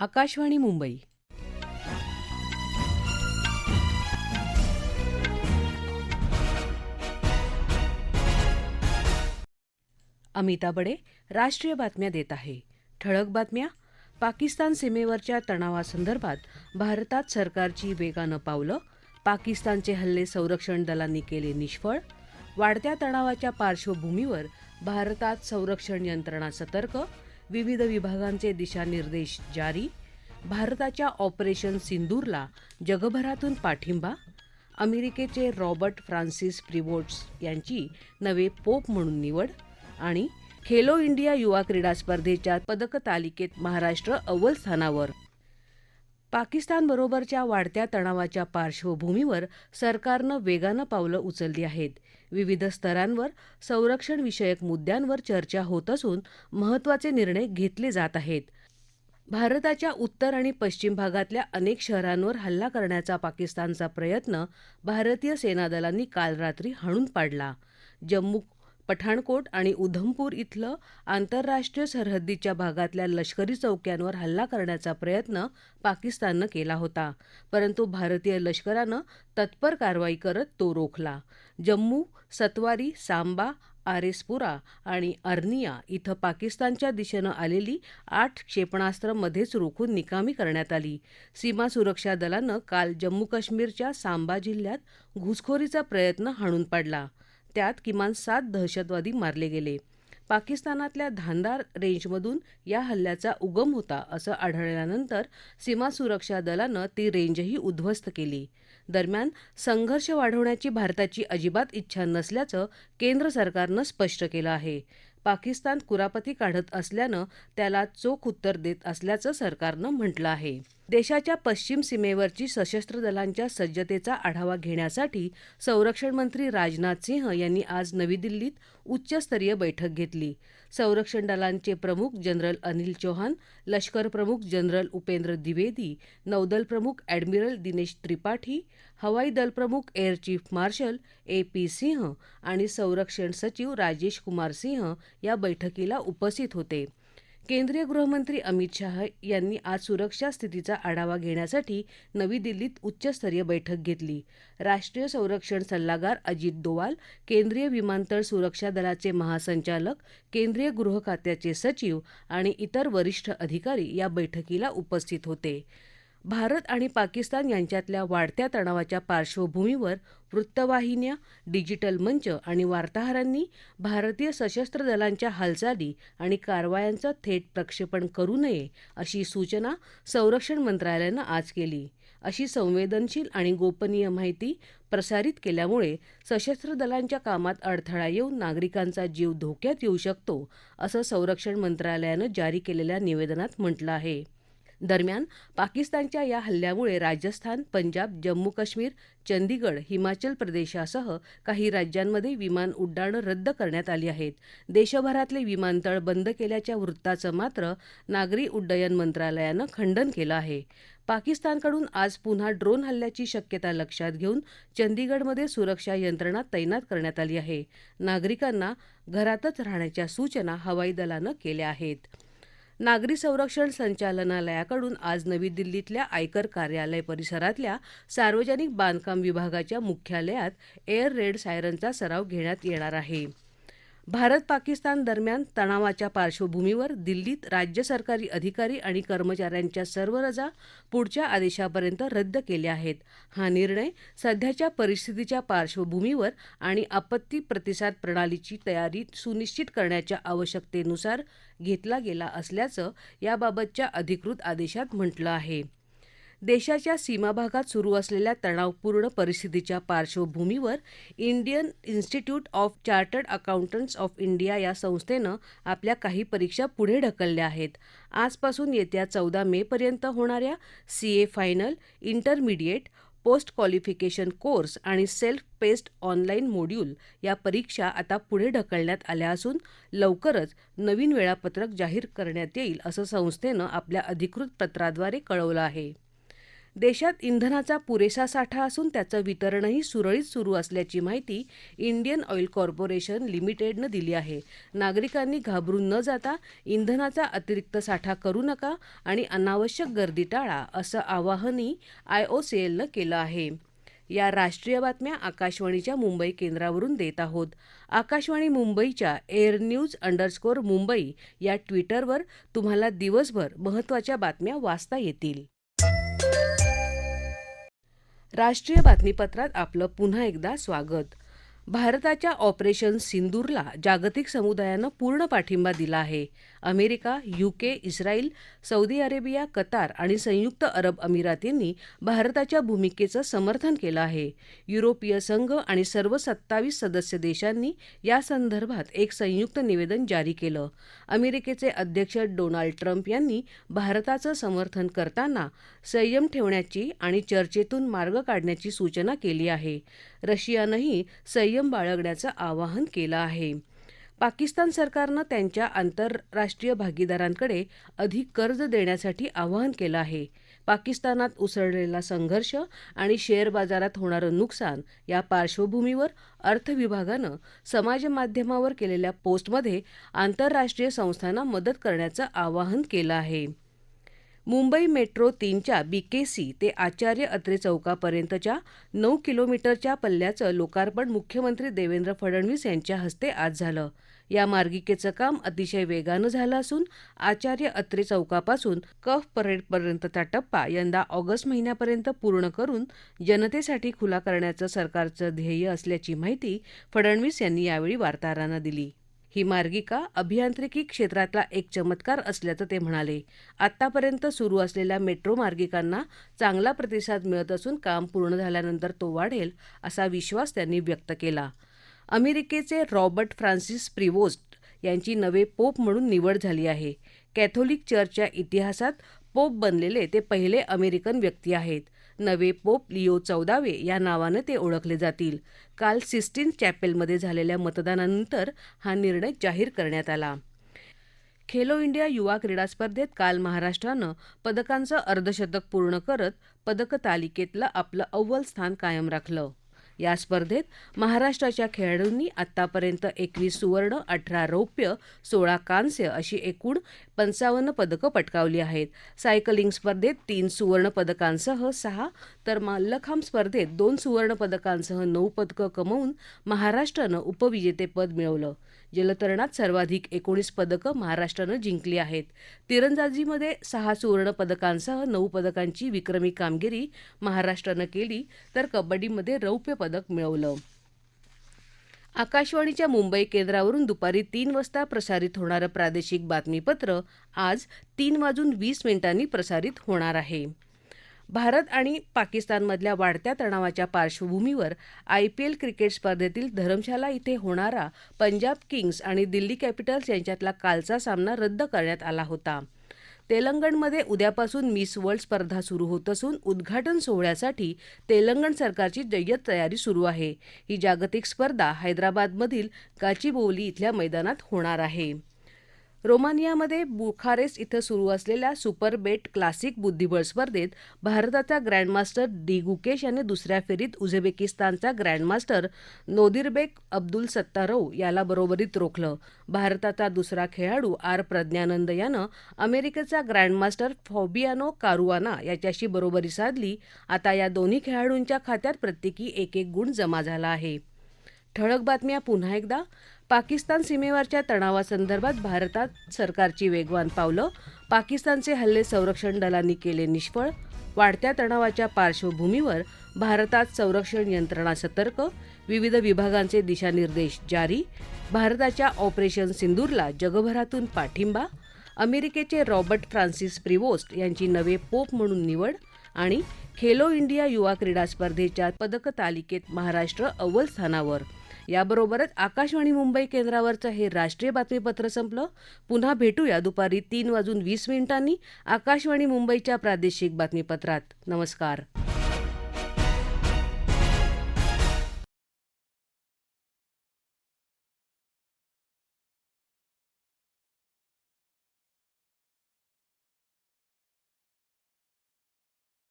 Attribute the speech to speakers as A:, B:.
A: आकाशवाणी मुंबई. अमिता बडे राष्ट्रीय बातम्या देत आहे. ठळक बातम्या. पाकिस्तान सीमेवरच्या तणावासंदर्भात भारतात सरकारची वेगानं पावलं. पाकिस्तानचे हल्ले संरक्षण दलांनी केले निष्फळ. वाढत्या तणावाच्या पार्श्वभूमीवर भारतात संरक्षण यंत्रणा सतर्क. विविध विभागांचे दिशानिर्देश जारी. भारताच्या ऑपरेशन सिंदूरला जगभरातून पाठिंबा. अमेरिकेचे रॉबर्ट फ्रान्सिस प्रिवोट्स यांची नवे पोप म्हणून निवड आणि खेलो इंडिया युवा क्रीडा स्पर्धेच्या पदक तालिकेत महाराष्ट्र अव्वल स्थानावर. पाकिस्तानबरोबरच्या वाढत्या तणावाच्या पार्श्वभूमीवर सरकारनं वेगानं पावलं उचलली आहेत. विविध स्तरांवर संरक्षणविषयक मुद्द्यांवर चर्चा होत असून महत्त्वाचे निर्णय घेतले जात आहेत. भारताच्या उत्तर आणि पश्चिम भागातल्या अनेक शहरांवर हल्ला करण्याचा पाकिस्तानचा प्रयत्न भारतीय सेनादलांनी काल रात्री हाणून पाडला. जम्मू पठाणकोट आणि उधमपूर इथलं आंतरराष्ट्रीय सरहद्दीच्या भागातल्या लष्करी चौक्यांवर हल्ला करण्याचा प्रयत्न पाकिस्ताननं केला होता. परंतु भारतीय लष्करानं तत्पर कारवाई करत तो रोखला. जम्मू सतवारी सांबा आरेसपुरा आणि अर्निया इथं पाकिस्तानच्या दिशेनं आलेली आठ क्षेपणास्त्र मध्येच रोखून निकामी करण्यात आली. सीमा सुरक्षा दलानं काल जम्मू काश्मीरच्या सांबा जिल्ह्यात घुसखोरीचा प्रयत्न हाणून पाडला. त्यात किमान सात दहशतवादी मारले गेले. पाकिस्तानातल्या धांदार रेंजमधून या हल्ल्याचा उगम होता असं आढळल्यानंतर सीमा सुरक्षा दलानं ती रेंजही उद्ध्वस्त केली. दरम्यान संघर्ष वाढवण्याची भारताची अजिबात इच्छा नसल्याचं केंद्र सरकारनं स्पष्ट केलं आहे. पाकिस्तान कुरापती काढत असल्यानं त्याला चोख उत्तर देत असल्याचं सरकारनं म्हटलं आहे. देशाच्या पश्चिम सीमेवरची सशस्त्र दलांच्या सज्जतेचा आढावा घेण्यासाठी संरक्षण मंत्री राजनाथ सिंह यांनी आज नवी दिल्लीत उच्चस्तरीय बैठक घेतली. संरक्षण दलांचे प्रमुख जनरल अनिल चौहान लष्कर प्रमुख जनरल उपेंद्र द्विवेदी नौदल प्रमुख ॲडमिरल दिनेश त्रिपाठी हवाई दल प्रमुख air chief marshal A P Singh आणि संरक्षण सचिव राजेश कुमार सिंह या बैठकीला उपस्थित होते. केंद्रीय गृहमंत्री अमित शाह यांनी आज सुरक्षा स्थितीचा आढावा घेण्यासाठी नवी दिल्लीत उच्चस्तरीय बैठक घेतली. राष्ट्रीय संरक्षण सल्लागार अजित दोवाल केंद्रीय विमानतळ सुरक्षा दलाचे महासंचालक केंद्रीय गृह खात्याचे सचिव आणि इतर वरिष्ठ अधिकारी या बैठकीला उपस्थित होते. भारत आणि पाकिस्तान यांच्यातल्या वाढत्या तणावाच्या पार्श्वभूमीवर वृत्तवाहिन्या डिजिटल मंच आणि वार्ताहरांनी भारतीय सशस्त्र दलांच्या हालचाली आणि कारवायांचं थेट प्रक्षेपण करू नये अशी सूचना संरक्षण मंत्रालयानं आज केली. अशी संवेदनशील आणि गोपनीय माहिती प्रसारित केल्यामुळे सशस्त्र दलांच्या कामात अडथळा येऊन नागरिकांचा जीव धोक्यात येऊ शकतो असं संरक्षण मंत्रालयानं जारी केलेल्या निवेदनात म्हटलं आहे. दरम्यान पाकिस्तानच्या या हल्ल्यामुळे राजस्थान पंजाब जम्मू काश्मीर चंदीगड हिमाचल प्रदेशासह काही राज्यांमध्ये विमान उड्डाणं रद्द करण्यात आली आहेत. देशभरातले विमानतळ बंद केल्याच्या वृत्ताचं मात्र नागरी उड्डयन मंत्रालयानं खंडन केलं आहे. पाकिस्तानकडून आज पुन्हा ड्रोन हल्ल्याची शक्यता लक्षात घेऊन चंदीगडमध्ये सुरक्षा यंत्रणा तैनात करण्यात आली आहे. नागरिकांना घरातच राहण्याच्या सूचना हवाई दलानं केल्या आहेत. नागरी संरक्षण संचालनालयाकडून आज नवी दिल्लीतल्या आयकर कार्यालय परिसरातल्या सार्वजनिक बांधकाम विभागाच्या मुख्यालयात एअर रेड सायरनचा सराव घेण्यात येणार आहे. भारत पाकिस्तान दरम्यान तणावाच्या पार्श्वभूमीवर दिल्लीत राज्य सरकारी अधिकारी आणि कर्मचाऱ्यांच्या सर्व रजा पुढच्या आदेशापर्यंत रद्द केल्या आहेत. हा निर्णय सध्याच्या परिस्थितीच्या पार्श्वभूमीवर आणि आपत्ती प्रतिसाद प्रणालीची तयारी सुनिश्चित करण्याच्या आवश्यकतेनुसार घेतला गेला असल्याचं याबाबतच्या अधिकृत आदेशात म्हटलं आहे. देशाच्या सीमाभागात सुरू असलेल्या तणावपूर्ण परिस्थितीच्या पार्श्वभूमीवर Indian Institute of Chartered Accountants of India या संस्थेनं आपल्या काही परीक्षा पुढे ढकलल्या आहेत. आजपासून येत्या चौदा मेपर्यंत होणाऱ्या C A final intermediate post qualification course आणि सेल्फ पेस्ड ऑनलाईन मोड्यूल या परीक्षा आता पुढे ढकलण्यात आल्या असून लवकरच नवीन वेळापत्रक जाहीर करण्यात येईल असं संस्थेनं आपल्या अधिकृत पत्राद्वारे कळवलं आहे. देशात इंधनाचा पुरेसा साठा असून त्याचं वितरणही सुरळीत सुरू असल्याची माहिती इंडियन ऑइल कॉर्पोरेशन लिमिटेडनं दिली आहे. नागरिकांनी घाबरून न जाता इंधनाचा अतिरिक्त साठा करू नका आणि अनावश्यक गर्दी टाळा असं आवाहनही आयओसीएलनं केलं आहे. या राष्ट्रीय बातम्या आकाशवाणीच्या मुंबई केंद्रावरून देत आहोत. आकाशवाणी मुंबईच्या एअर न्यूज अंडरस्कोर मुंबई या ट्विटरवर तुम्हाला दिवसभर महत्त्वाच्या बातम्या वाचता येतील. राष्ट्रीय बातमीपत्रात आपलं पुन्हा एकदा स्वागत. भारताच्या ऑपरेशन सिंदूरला जागतिक समुदायानं पूर्ण पाठिंबा दिला आहे. America UK Israel Saudi Arabia Qatar आणि संयुक्त अरब अमिरातींनी भारताच्या भूमिकेचं समर्थन केलं आहे. युरोपीय संघ आणि सर्व सत्तावीस सदस्य देशांनी या संदर्भात एक संयुक्त निवेदन जारी केलं. अमेरिकेचे अध्यक्ष डोनाल्ड ट्रम्प यांनी भारताचं समर्थन करताना संयम ठेवण्याची आणि चर्चेतून मार्ग काढण्याची सूचना केली आहे. रशियानंही संयम बाळगण्याचं आवाहन केलं आहे. पाकिस्तान सरकारनं त्यांच्या आंतरराष्ट्रीय भागीदारांकडे अधिक कर्ज देण्यासाठी आवाहन केलं आहे. पाकिस्तानात उसळलेला संघर्ष आणि शेअर बाजारात होणारं नुकसान या पार्श्वभूमीवर अर्थविभागानं समाजमाध्यमावर केलेल्या पोस्टमध्ये आंतरराष्ट्रीय संस्थांना मदत करण्याचं आवाहन केलं आहे. मुंबई मेट्रो तीनच्या बीकेसी ते आचार्य अत्रे चौकापर्यंतच्या नऊ किलोमीटरच्या पल्ल्याचं लोकार्पण मुख्यमंत्री देवेंद्र फडणवीस यांच्या हस्ते आज झालं. या मार्गिकेचं काम अतिशय वेगानं झालं असून आचार्य अत्रे चौकापासून कफ परेडपर्यंतचा टप्पा यंदा ऑगस्ट महिन्यापर्यंत पूर्ण करून जनतेसाठी खुला करण्याचं सरकारचं ध्येय असल्याची माहिती फडणवीस यांनी यावेळी वार्ताहरांना दिली. ही मार्गिका अभियांत्रिकी क्षेत्रातला एक चमत्कार असल्याचं ते म्हणाले. आत्तापर्यंत सुरू असलेल्या मेट्रो मार्गिकांना चांगला प्रतिसाद मिळत असून काम पूर्ण झाल्यानंतर तो वाढेल असा विश्वास त्यांनी व्यक्त केला. अमेरिकेचे रॉबर्ट फ्रान्सिस प्रिवोस्ट यांची नवे पोप म्हणून निवड झाली आहे. कॅथोलिक चर्चच्या इतिहासात पोप बनलेले ते पहिले अमेरिकन व्यक्ती आहेत. नवे पोप लिओ चौदावे या नावानं ते ओळखले जातील. काल सिस्टीन चॅपेलमध्ये झालेल्या मतदानानंतर हा निर्णय जाहीर करण्यात आला. खेलो इंडिया युवा क्रीडा स्पर्धेत काल महाराष्ट्रानं पदकांचं अर्धशतक पूर्ण करत पदक तालिकेतलं आपलं अव्वल स्थान कायम राखलं. या स्पर्धेत महाराष्ट्राच्या खेळाडूंनी आतापर्यंत एकवीस सुवर्ण अठरा रौप्य सोळा कांस्य अशी एकूण पंचावन्न पदकं पटकावली आहेत. सायकलिंग स्पर्धेत तीन सुवर्ण पदकांसह सहा तर मल्लखांब स्पर्धेत दोन सुवर्ण पदकांसह नऊ पदकं कमवून महाराष्ट्रानं उपविजेतेपद मिळवलं. जलतरणात सर्वाधिक एकोणीस पदकं महाराष्ट्रानं जिंकली आहेत. तिरंदाजीमध्ये सहा सुवर्ण पदकांसह नऊ पदकांची विक्रमी कामगिरी महाराष्ट्रानं केली तर कबड्डीमध्ये रौप्य पदक मिळवलं. आकाशवाणीच्या मुंबई केंद्रावरून दुपारी तीन वाजता प्रसारित होणारं प्रादेशिक बातमीपत्र आज तीन वाजून वीस मिनिटांनी प्रसारित होणार आहे. भारत आणि पाकिस्तानमधल्या वाढत्या तणावाच्या पार्श्वभूमीवर आयपीएल क्रिकेट स्पर्धेतील धरमशाला इथे होणारा पंजाब किंग्ज आणि दिल्ली कॅपिटल्स यांच्यातला कालचा सामना रद्द करण्यात आला होता. तेलंगणमध्ये उद्यापासून मिस वर्ल्ड स्पर्धा सुरू होत असून उद्घाटन सोहळ्यासाठी तेलंगण सरकारची जय्यत तयारी सुरू आहे. ही जागतिक स्पर्धा हैदराबादमधील काचीबोवली इथल्या मैदानात होणार आहे. रोमानियामध्ये बुखारेस्ट इथं सुरू असलेल्या सुपर बेट क्लासिक बुद्धिबळ स्पर्धेत भारताचा ग्रँडमास्टर डी गुकेश याने दुसऱ्या फेरीत उझबेकिस्तानचा ग्रँडमास्टर नोदिरबेक अब्दुल सत्तारव याला बरोबरीत रोखलं. भारताचा दुसरा खेळाडू आर प्रज्ञानंद यानं अमेरिकेचा ग्रँडमास्टर फॉबियानो कारुआना याच्याशी बरोबरी साधली. आता या दोन्ही खेळाडूंच्या खात्यात प्रत्येकी एक एक गुण जमा झाला आहे. ठळक बातम्या पुन्हा एकदा. पाकिस्तान सीमेवरच्या तणावासंदर्भात भारतात सरकारची वेगवान पावलं पाकिस्तानचे हल्ले संरक्षण दलांनी केले निष्फळ वाढत्या तणावाच्या पार्श्वभूमीवर भारतात संरक्षण यंत्रणा सतर्क विविध विभागांचे दिशानिर्देश जारी भारताच्या ऑपरेशन सिंदूरला जगभरातून पाठिंबा अमेरिकेचे रॉबर्ट फ्रान्सिस प्रिवोस्ट यांची नवे पोप म्हणून निवड आणि खेलो इंडिया युवा क्रीडा स्पर्धेच्या पदक तालिकेत महाराष्ट्र अव्वल स्थानावर. याबरोबरच आकाशवाणी मुंबई केंद्रावरचं हे राष्ट्रीय बातमीपत्र संपलं. पुन्हा भेटूया दुपारी तीन वाजून वीस मिनिटांनी आकाशवाणी मुंबईच्या प्रादेशिक बातमीपत्रात. नमस्कार.